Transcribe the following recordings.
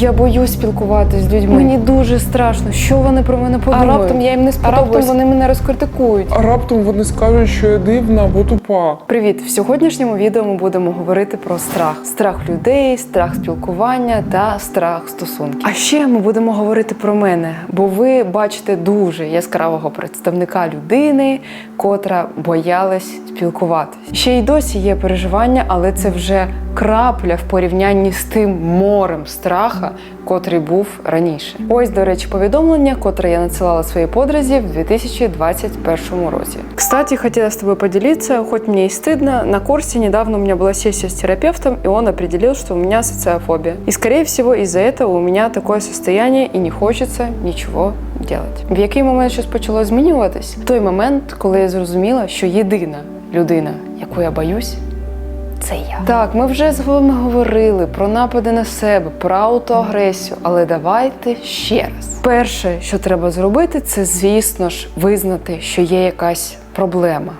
Я боюсь спілкуватися з людьми. Мені дуже страшно, що вони про мене подумають. А раптом я їм не сподобаюсь. А раптом вони мене розкритикують. А раптом вони скажуть, що я дивна або тупа. Привіт! В сьогоднішньому відео ми будемо говорити про страх: страх людей, страх спілкування та страх стосунків. А ще ми будемо говорити про мене, бо ви бачите дуже яскравого представника людини, котра боялась спілкуватись. Ще й досі є переживання, але це вже крапля в порівнянні з тим морем страха, котрий був раніше. Ось, до речі, повідомлення, котре я надсилала своїй подрузі в 2021 році. Кстати, хотела с тобой поделиться, хоть мне и стыдно, на курсе недавно у меня была сессия с терапевтом, и он определил, что у меня социофобия. И, скорее всего, из-за этого у меня такое состояние, и не хочется нічого делать. В який момент щось почало змінюватись? В той момент, коли я зрозуміла, що єдина людина, яку я боюсь, це я. Так, ми вже з вами говорили про напади на себе, про аутоагресію, але давайте ще раз. Перше, що треба зробити, це, звісно ж, визнати, що є якась проблема.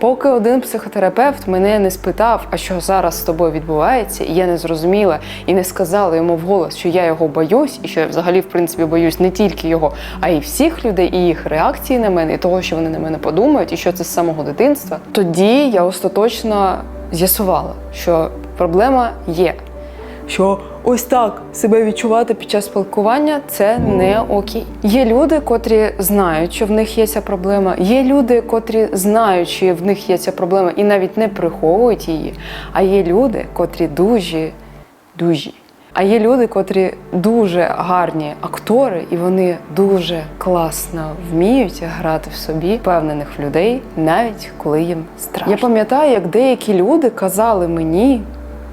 Поки один психотерапевт мене не спитав, а що зараз з тобою відбувається, і я не зрозуміла і не сказала йому вголос, що я його боюсь, і що я взагалі в принципі боюсь не тільки його, а й всіх людей, і їх реакції на мене, і того, що вони на мене подумають, і що це з самого дитинства. Тоді я остаточно з'ясувала, що проблема є. Що ось так себе відчувати під час спілкування це не окей. Є люди, котрі знають, що в них є ця проблема. Є люди, котрі знають, що в них є ця проблема, і навіть не приховують її. А є люди, котрі дуже, дуже. А є люди, котрі дуже гарні актори, і вони дуже класно вміють грати в собі впевнених людей, навіть коли їм страшно. Я пам'ятаю, як деякі люди казали мені,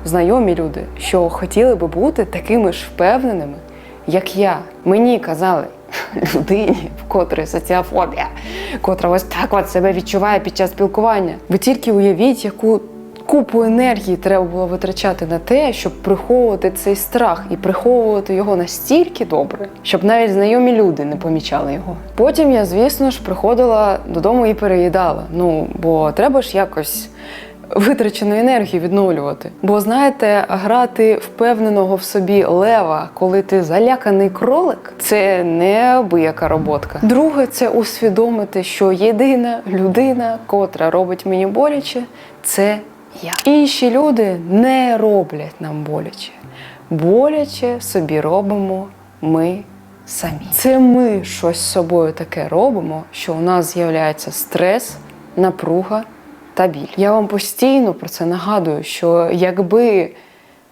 знайомі люди, що хотіли би бути такими ж впевненими, як я. Мені казали людині, в котрої соціофобія, котра ось так от себе відчуває під час спілкування. Ви тільки уявіть, яку купу енергії треба було витрачати на те, щоб приховувати цей страх і приховувати його настільки добре, щоб навіть знайомі люди не помічали його. Потім я, звісно ж, приходила додому і переїдала. Ну бо треба ж якось. Витрачену енергію відновлювати. Бо знаєте, грати впевненого в собі лева, коли ти заляканий кролик, це неабияка роботка. Друге, це усвідомити, що єдина людина, котра робить мені боляче, це я. Інші люди не роблять нам боляче. Боляче собі робимо ми самі. Це ми щось з собою таке робимо, що у нас з'являється стрес, напруга та біль. Я вам постійно про це нагадую, що якби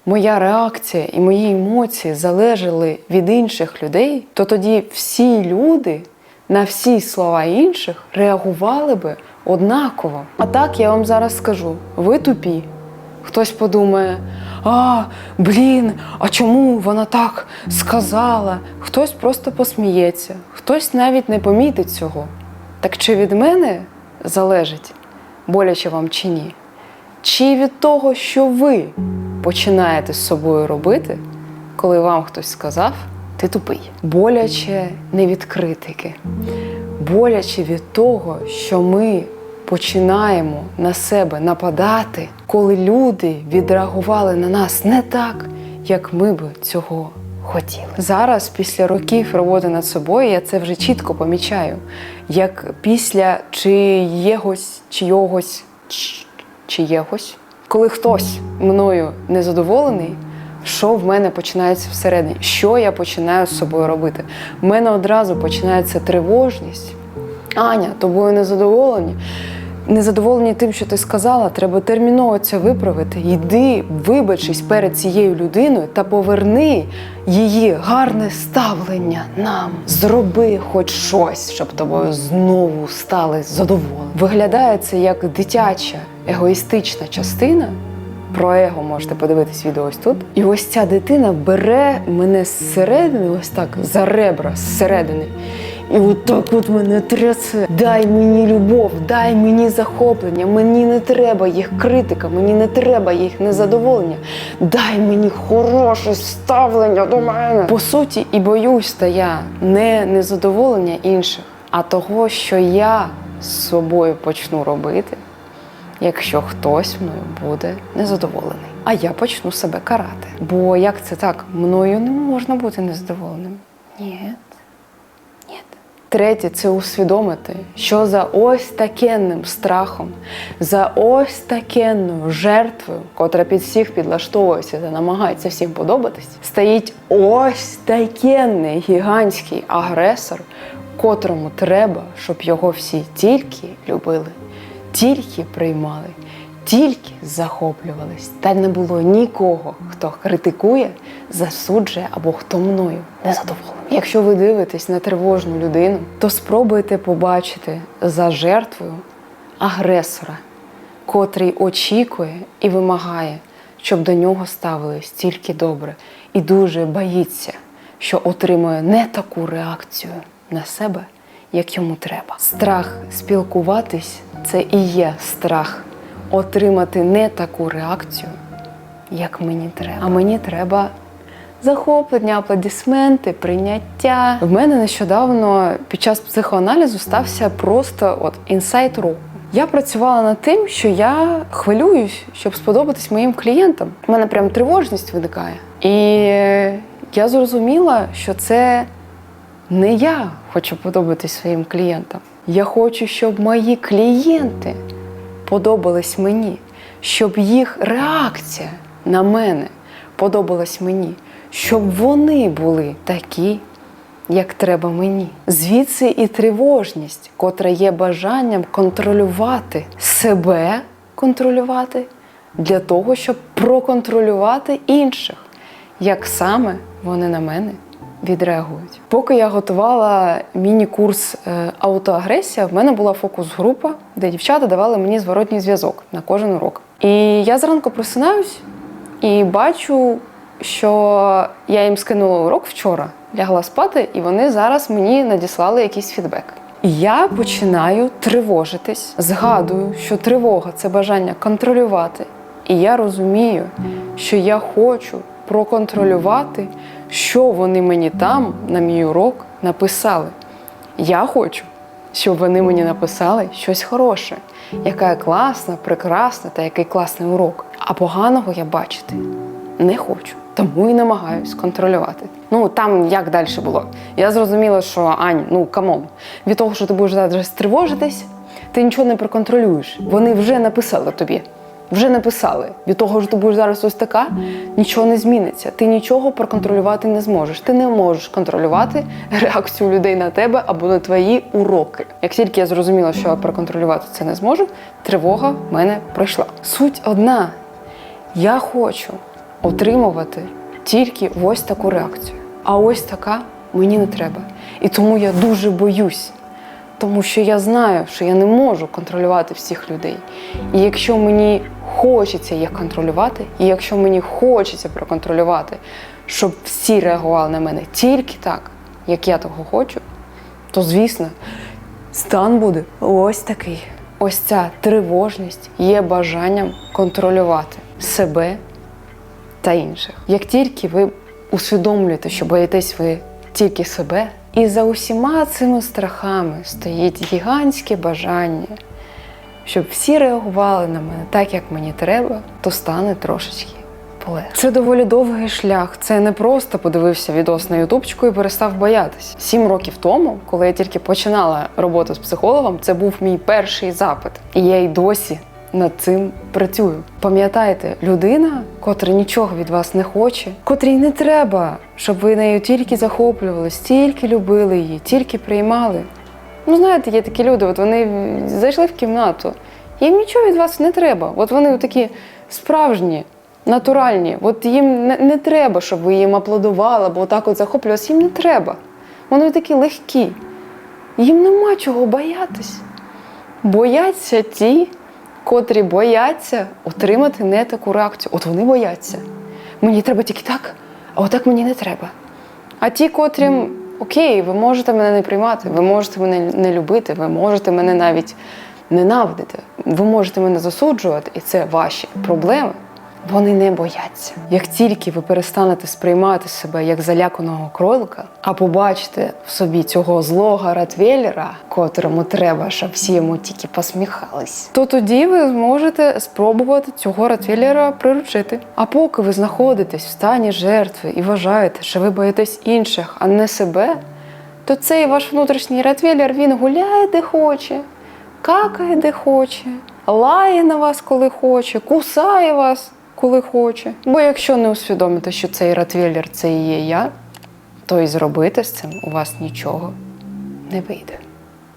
моя реакція і мої емоції залежали від інших людей, то тоді всі люди на всі слова інших реагували би однаково. А так я вам зараз скажу: ви тупі. Хтось подумає, а, блін, а чому вона так сказала? Хтось просто посміється, хтось навіть не помітить цього. Так чи від мене залежить, боляче вам чи ні? Чи від того, що ви починаєте з собою робити, коли вам хтось сказав, ти тупий? Боляче не від критики, боляче від того, що ми починаємо на себе нападати, коли люди відреагували на нас не так, як ми би цього хотіли. Зараз, після років роботи над собою, я це вже чітко помічаю, як після чиєгось, чийогось, чиєгось, коли хтось мною незадоволений. Що в мене починається всередині? Що я починаю з собою робити? В мене одразу починається тривожність. Аня, тобою незадоволені. Незадоволені тим, що ти сказала, треба терміново це виправити. Йди, вибачись перед цією людиною та поверни її гарне ставлення нам. Зроби хоч щось, щоб тобою знову стали задоволені. Виглядає це як дитяча егоїстична частина. Про его можете подивитись відео ось тут. І ось ця дитина бере мене зсередини, ось так за ребра зсередини. І от так от мене трясе. Дай мені любов, дай мені захоплення. Мені не треба їх критика, мені не треба їх незадоволення. Дай мені хороше ставлення до мене. По суті, і боюсь та я не незадоволення інших, а того, що я з собою почну робити якщо хтось мною буде незадоволений. а я почну себе карати. Бо як це так? Мною не можна бути незадоволеним. Ні. Третє це усвідомити, що за ось такенним страхом, за ось такенною жертвою, котра під всіх підлаштовується та намагається всім подобатись, стоїть ось такенний гігантський агресор, котрому треба, щоб його всі тільки любили, тільки приймали, тільки захоплювались. Та не було нікого, хто критикує, засуджує або хто мною незадоволений. Якщо ви дивитесь на тривожну людину, то спробуйте побачити за жертвою агресора, котрий очікує і вимагає, щоб до нього ставились тільки добре, і дуже боїться, що отримує не таку реакцію на себе, як йому треба. Страх спілкуватись це і є страх отримати не таку реакцію, як мені треба. А мені треба захоплення, аплодисменти, прийняття. В мене нещодавно під час психоаналізу стався просто от інсайт року. Я працювала над тим, що я хвилююсь, щоб сподобатись моїм клієнтам. У мене прям тривожність виникає. І я зрозуміла, що це не я хочу подобатись своїм клієнтам. Я хочу, щоб мої клієнти подобались мені, щоб їх реакція на мене подобалась мені, щоб вони були такі, як треба мені. Звідси і тривожність, котра є бажанням контролювати себе, контролювати для того, щоб проконтролювати інших, як саме вони на мене відреагують. Поки я готувала міні-курс е, аутоагресія, в мене була фокус-група, де дівчата давали мені зворотній зв'язок на кожен урок. І я зранку просинаюсь і бачу, що я їм скинула урок вчора, лягла спати, і вони зараз мені надіслали якийсь фідбек. Я починаю тривожитись, згадую, що тривога це бажання контролювати. І я розумію, що я хочу проконтролювати, що вони мені там на мій урок написали. Я хочу, щоб вони мені написали щось хороше, яка класна, прекрасна та який класний урок. А поганого я бачити не хочу. Тому і намагаюсь контролювати. Ну там як далі було. Я зрозуміла, що Ань, ну камон, від того, що ти будеш зараз тривожитись, ти нічого не проконтролюєш. Вони вже написали тобі. Вже написали. Від того, що ти будеш зараз ось така, нічого не зміниться. Ти нічого проконтролювати не зможеш. Ти не можеш контролювати реакцію людей на тебе або на твої уроки. Як тільки я зрозуміла, що я проконтролювати це не зможу, тривога в мене пройшла. Суть одна: я хочу отримувати тільки ось таку реакцію. А ось така мені не треба. І тому я дуже боюсь. Тому що я знаю, що я не можу контролювати всіх людей. І якщо мені хочеться їх контролювати, і якщо мені хочеться проконтролювати, щоб всі реагували на мене тільки так, як я того хочу, то звісно, стан буде ось такий. Ось ця тривожність є бажанням контролювати себе та інших. Як тільки ви усвідомлюєте, що боїтесь ви тільки себе, і за усіма цими страхами стоїть гігантське бажання, щоб всі реагували на мене так, як мені треба, то стане трошечки. Це доволі довгий шлях. Це не просто подивився відос на ютубчику і перестав боятись. Сім років тому, коли я тільки починала роботу з психологом, це був мій перший запит. І я й досі над цим працюю. Пам'ятайте, людина, котра нічого від вас не хоче, котрій не треба, щоб ви нею тільки захоплювались, тільки любили її, тільки приймали. Ну, знаєте, є такі люди, от вони зайшли в кімнату, їм нічого від вас не треба. От вони такі справжні, натуральні. От їм не, не треба, щоб ви їм аплодували або отак от захоплювалися. Їм не треба. Вони такі легкі. Їм нема чого боятись. Бояться ті, котрі бояться отримати не таку реакцію. От вони бояться. Мені треба тільки так, а отак мені не треба. А ті, котрім окей, ви можете мене не приймати, ви можете мене не любити, ви можете мене навіть ненавидити, ви можете мене засуджувати, і це ваші проблеми. Вони не бояться. Як тільки ви перестанете сприймати себе як заляканого кролика, а побачите в собі цього злого ратвелера, котрому треба, щоб всі йому тільки посміхались, то тоді ви зможете спробувати цього ратвелера приручити. А поки ви знаходитесь в стані жертви і вважаєте, що ви боїтесь інших, а не себе, то цей ваш внутрішній ратвелер він гуляє де хоче, какає де хоче, лає на вас, коли хоче, кусає вас, коли хоче. Бо якщо не усвідомити, що цей ротвейлер це і є я, то і зробити з цим у вас нічого не вийде.